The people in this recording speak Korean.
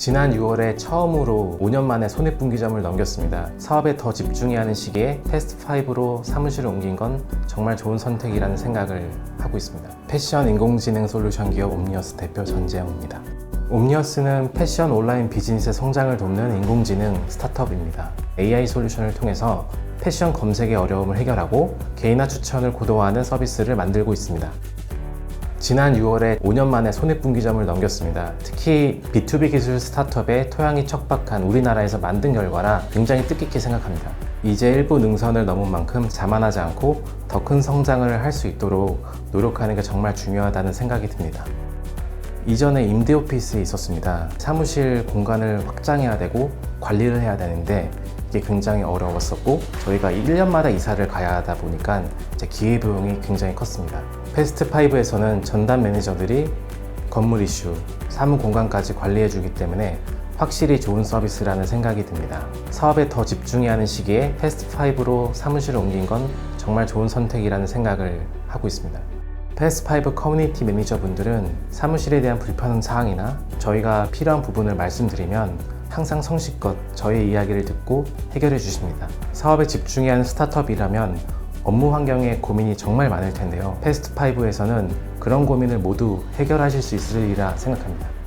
지난 6월에 처음으로 5년 만에 손해분기점을 넘겼습니다. 사업에 더 집중해야 하는 시기에 패스트5로 사무실을 옮긴 건 정말 좋은 선택이라는 생각을 하고 있습니다. 패션 인공지능 솔루션 기업 옴니어스 대표 전재영입니다. 옴니어스는 패션 온라인 비즈니스의 성장을 돕는 인공지능 스타트업입니다. AI 솔루션을 통해서 패션 검색의 어려움을 해결하고 개인화 추천을 고도화하는 서비스를 만들고 있습니다. 지난 6월에 5년 만에 손해분기점을 넘겼습니다. 특히 B2B 기술 스타트업의 토양이 척박한 우리나라에서 만든 결과라 굉장히 뜻깊게 생각합니다. 이제 일부 능선을 넘은 만큼 자만하지 않고 더 큰 성장을 할 수 있도록 노력하는 게 정말 중요하다는 생각이 듭니다. 이전에 임대 오피스에 있었습니다. 사무실 공간을 확장해야 되고 관리를 해야 되는데 이게 굉장히 어려웠었고 저희가 1년마다 이사를 가야 하다 보니까 기회비용이 굉장히 컸습니다. 패스트5에서는 전담 매니저들이 건물 이슈, 사무 공간까지 관리해 주기 때문에 확실히 좋은 서비스라는 생각이 듭니다. 사업에 더 집중해야 하는 시기에 패스트5로 사무실을 옮긴 건 정말 좋은 선택이라는 생각을 하고 있습니다. 패스5 커뮤니티 매니저분들은 사무실에 대한 불편 사항이나 저희가 필요한 부분을 말씀드리면 항상 성실껏 저의 이야기를 듣고 해결해 주십니다. 사업에 집중해야 하는 스타트업이라면 업무 환경에 고민이 정말 많을 텐데요. 패스트5에서는 그런 고민을 모두 해결하실 수 있으리라 생각합니다.